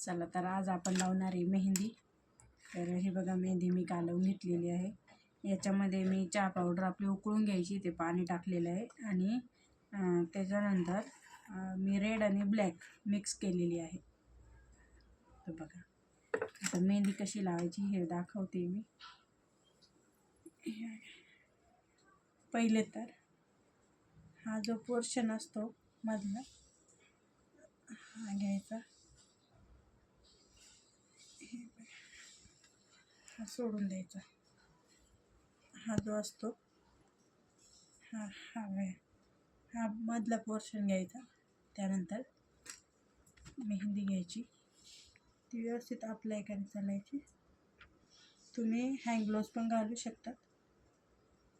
चला तर आज आपण लावणार आहे मेहंदी. तर हे बघा मेहंदी मी कालवून घेतलेली आहे. याच्यामध्ये मी चहा पावडर आपली उकळून घ्यायची ते पाणी टाकलेलं आहे. आणि त्याच्यानंतर मी रेड आणि ब्लॅक मिक्स केलेली आहे. तर बघा आता मेहंदी कशी लावायची हे दाखवते मी. पहिले तर हा जो पोर्शन असतो मधला हा घ्यायचा हे बघा. हा सोडून द्यायचा. हा जो असतो. हा हा हा मधला पोर्शन घ्यायचा. त्यानंतर मेहंदी घ्यायची. ती व्यवस्थित अप्लाय करायला चालायची. तुम्ही हँड पण घालू शकतात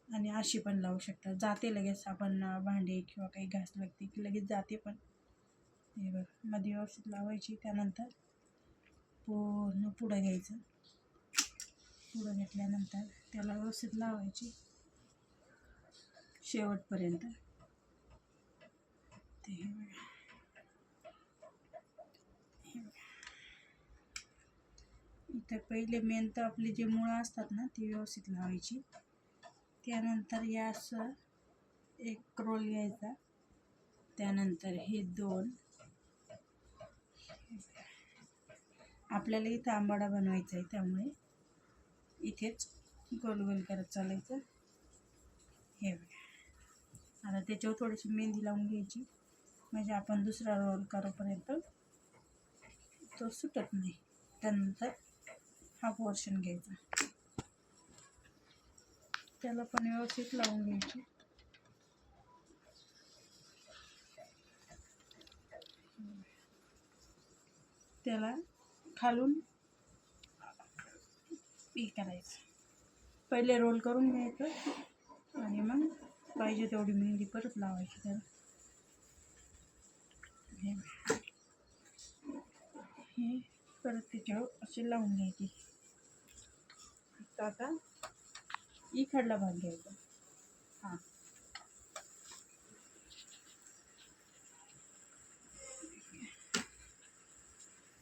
आणि अशी पण लावू शकता. जाते लगेच आपण भांडे किंवा काही घास लागते की लगेच जाते पण. हे बघ. मध्ये व्यवस्थित लावायची. त्यानंतर पूर्ण पुढं घ्यायचं. पुढं घेतल्यानंतर त्याला व्यवस्थित लावायची शेवटपर्यंत. ते इथं पहिले मेन तर आपली जे मुळं असतात ना ती व्यवस्थित लावायची. त्यानंतर या असं एक रोल घ्यायचा. त्यानंतर हे दोन. आपल्याला इथं आंबाडा बनवायचा आहे त्यामुळे. इथेच गोल गोल करत चालायचं. हे बघा. आता त्याच्यावर थोडीशी मेहंदी लावून घ्यायची. म्हणजे आपण दुसरा रोल करोपर्यंत तो सुटत नाही. त्यानंतर हा पोर्शन घ्यायचा. त्याला पण व्यवस्थित लावून घ्यायची. त्याला खालून पील करायचं. पहिले रोल करून घ्यायचं आणि मग पाहिजे तेवढी मेहंदी परत लावायची त्याला. हे परत त्याच्यावर असे लावून घ्यायची. आता इकडला भाग घ्यायचा. हां.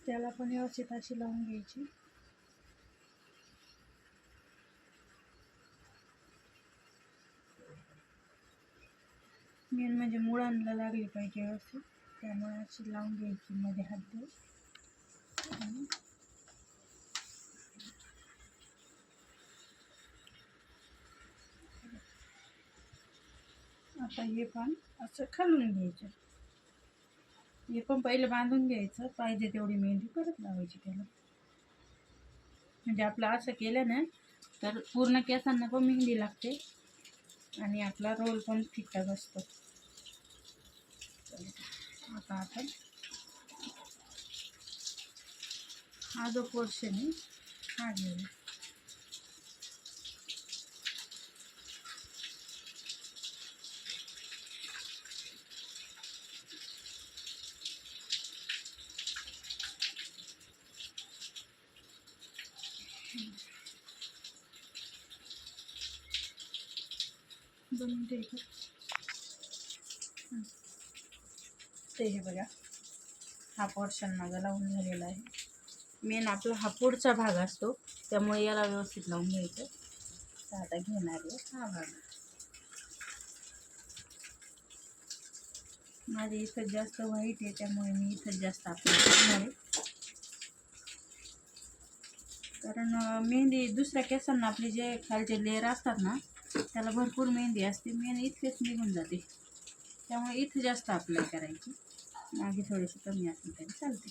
त्याला पण व्यवस्थित अशी लावून घ्यायची. मेन म्हणजे मुळांना लागली पाहिजे व्यवस्थित. त्यामुळे अशी लावून घ्यायची मध्ये हात देऊन आता हे पण असं खालून घ्यायचं. हे पण पहिलं बांधून घ्यायचं. पाहिजे तेवढी मेहंदी परत लावायची त्याला. म्हणजे आपलं असं केलं ना तर पूर्ण केसांना पण मेहंदी लागते. आणि आपला रोल पण ठीकठाक असतो. आता आपण हा जो पोर्शन आहे हा घेऊया दोन मिनटं ते हे बघा. हा पोर्शन माझा लावून झालेला आहे. मेन आपला हा पुढचा भाग असतो त्यामुळे याला व्यवस्थित लावून घ्यायचं. तर आता घेणार आहे हा भाग. माझे इथं जास्त व्हाईट आहे त्यामुळे मी इथं जास्त आपलं करणार आहे. कारण मेहंदी दुसऱ्या केसांना आपले जे खालचे लेअर असतात ना त्याला भरपूर मेहंदी असते. मेहंदी इतकेच निघून जाते. त्यामुळे इथं जास्त अप्लाय करायची. मागे थोडीशी कमी असली तरी चालते.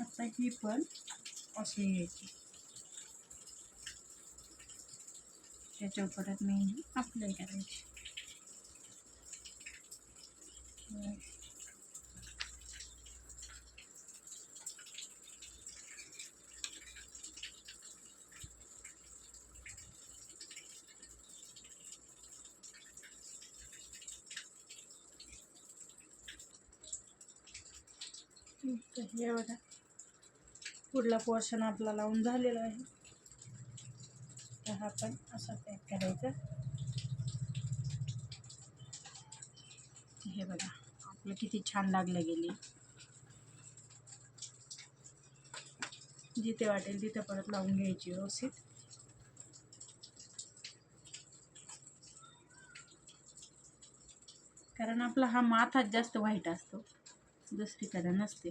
आता ही पण अशी घ्यायची. त्याच्यावर परत मी अप्लाय करायची. तर हे बघा पुढला पोर्शन आपला लावून झालेला आहे. तर हा पण असा पॅक करायचा. हे बघा आपलं किती छान लागलं गेली. जिथे वाटेल तिथे परत लावून घ्यायची व्यवस्थित. कारण आपला हा माथाच जास्त व्हाईट असतो. दुसरीकडे नसते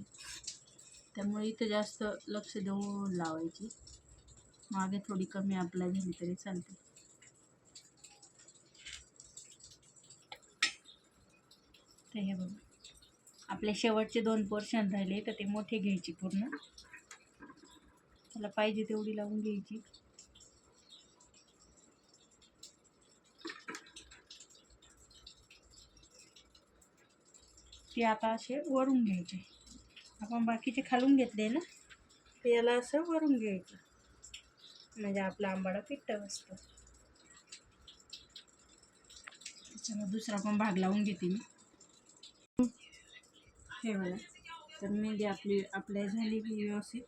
त्यामुळे इथं जास्त लक्ष देऊन लावायची. मागे थोडी कमी आपल्या झाली तरी चालते. तर हे बघा. आपले शेवटचे दोन पोर्शन राहिले तर ते मोठे घ्यायचे पूर्ण. त्याला पाहिजे तेवढी लावून घ्यायची. ते आता असे वरून घ्यायचे. आपण बाकीचे खालून घेतले ना ते याला असं वरून घ्यायचं. म्हणजे आपला आंबाडा पिट्ट असतो चला दुसरा पण भाग लावून घेते मी. हे बघा. तर मेहंदी आपली आपल्या झाली की व्यवस्थित.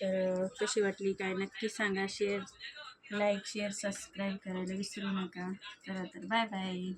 तर कशी वाटली काय नक्की सांगा. शेअर लाईक शेअर सबस्क्राईब करायला विसरू नका. चला तर बाय बाय